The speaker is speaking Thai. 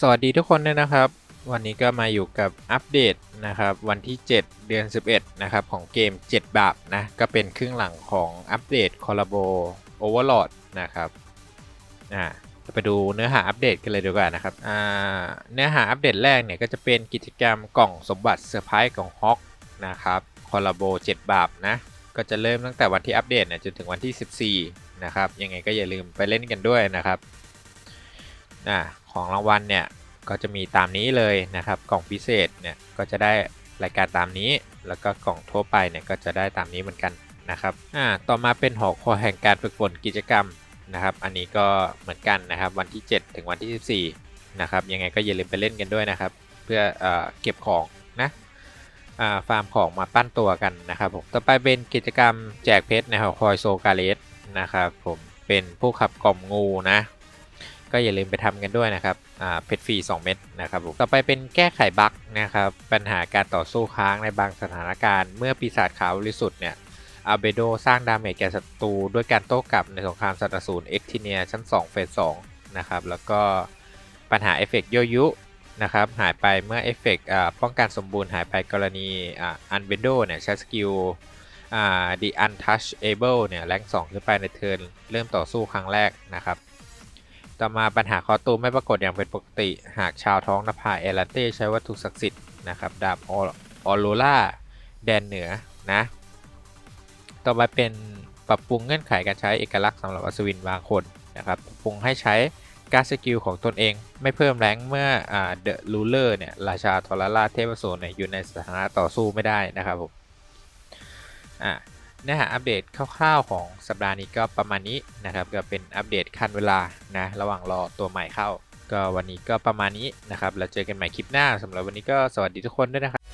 สวัสดีทุกคนด้วยนะครับ วันนี้ก็มาอยู่กับอัปเดตนะครับ วันที่ 7 เดือน 11 นะครับ ของเกม 7 บาปนะ ก็เป็นครึ่งหลังของอัปเดตคอลลาโบโอเวอร์ลดนะครับอ่าจะไปดูเนื้อหาอัปเดตกันเลยดีกว่านะครับอ่าเนื้อหาอัปเดตแรกเนี่ยก็จะเป็นกิจกรรมกล่องสมบัติเซอร์ไพรส์ของฮอกนะครับคอลลาโบ7 บาปนะ ก็จะเริ่มตั้งแต่วันที่อัปเดตเนี่ยจนถึงวันที่ 14 นะครับยังไงก็อย่าลืมไปเล่นกันด้วยนะครับ อ่าของรางวัลเนี่ยก็จะมีตามนี้เลยนะครับกล่องพิเศษเนี่ยก็จะได้รายการตามนี้ แล้วก็กล่องทั่วไปเนี่ยก็จะได้ตามนี้เหมือนกันนะครับอ่าต่อมาเป็นหอคอยแห่งการฝึกฝนกิจกรรมนะครับ อันนี้ก็เหมือนกันนะครับวันที่ 7 ถึงวันที่ 14นะครับยังไงก็อย่าลืมไปเล่นกันด้วยนะครับ เพื่อเอเก็บของนะฟาร์มของมาปั้นตัวกันนะครับผมต่อไปเป็นกิจกรรมแจกเพชรในหอคอยโซกาเลสนะครับผมเป็นผู้ขับกล่อมงูนะ ก็อย่าลืมไปทำกันด้วยนะครับเพชรฟรี2 เม็ดนะครับผมต่อไปเป็นแก้ไขบั๊กนะครับปัญหาการต่อสู้ค้างในบางสถานการณ์เมื่อปีศาจขาวบริสุทธิ์เนี่ยอัลเบโดสร้างดาเมจแก่ศัตรูด้วยการโต้กลับในสงครามสัตว์อสูรเอ็กทิเนียชั้น 2 เฟส2นะครับแล้วก็ปัญหาเอฟเฟกต์โยยุนะครับหายไปเมื่อเอฟเฟกต์ป้องกันสมบูรณ์หายไปกรณีอันเบโดเนี่ยใช้สกิลอ่า the untouchable เนี่ยแรง2ขึ้นไปในเทิร์นเริ่มต่อสู้ครั้งแรกนะครับ ต่อมาปัญหาคอตูมไม่ปรากฏอย่างเป็นปกติ หากชาวท้องนภาเอลันเต้ใช้วัตถุศักดิ์สิทธิ์นะครับดาบออโรล่าแดนเหนือนะ ต่อไปเป็นปรับปรุงเงื่อนไขการใช้เอกลักษณ์สำหรับอัศวินบางคนนะครับปรับปรุงให้ใช้การสกิลของตนเองไม่เพิ่มแรงเมื่อเดอะลูเลอร์เนี่ยราชาทรราชเทพโสนเนี่ยอยู่ในสถานะต่อสู้ไม่ได้นะครับผมอ่า เนื้อหาอัปเดตคร่าวๆของสัปดาห์นี้ก็ประมาณนี้นะครับก็เป็นอัปเดตคันเวลานะระหว่างรอตัวใหม่เข้า ก็วันนี้ก็ประมาณนี้นะครับแล้วเจอกันใหม่คลิปหน้าสำหรับวันนี้ก็สวัสดีทุกคนด้วยนะครับ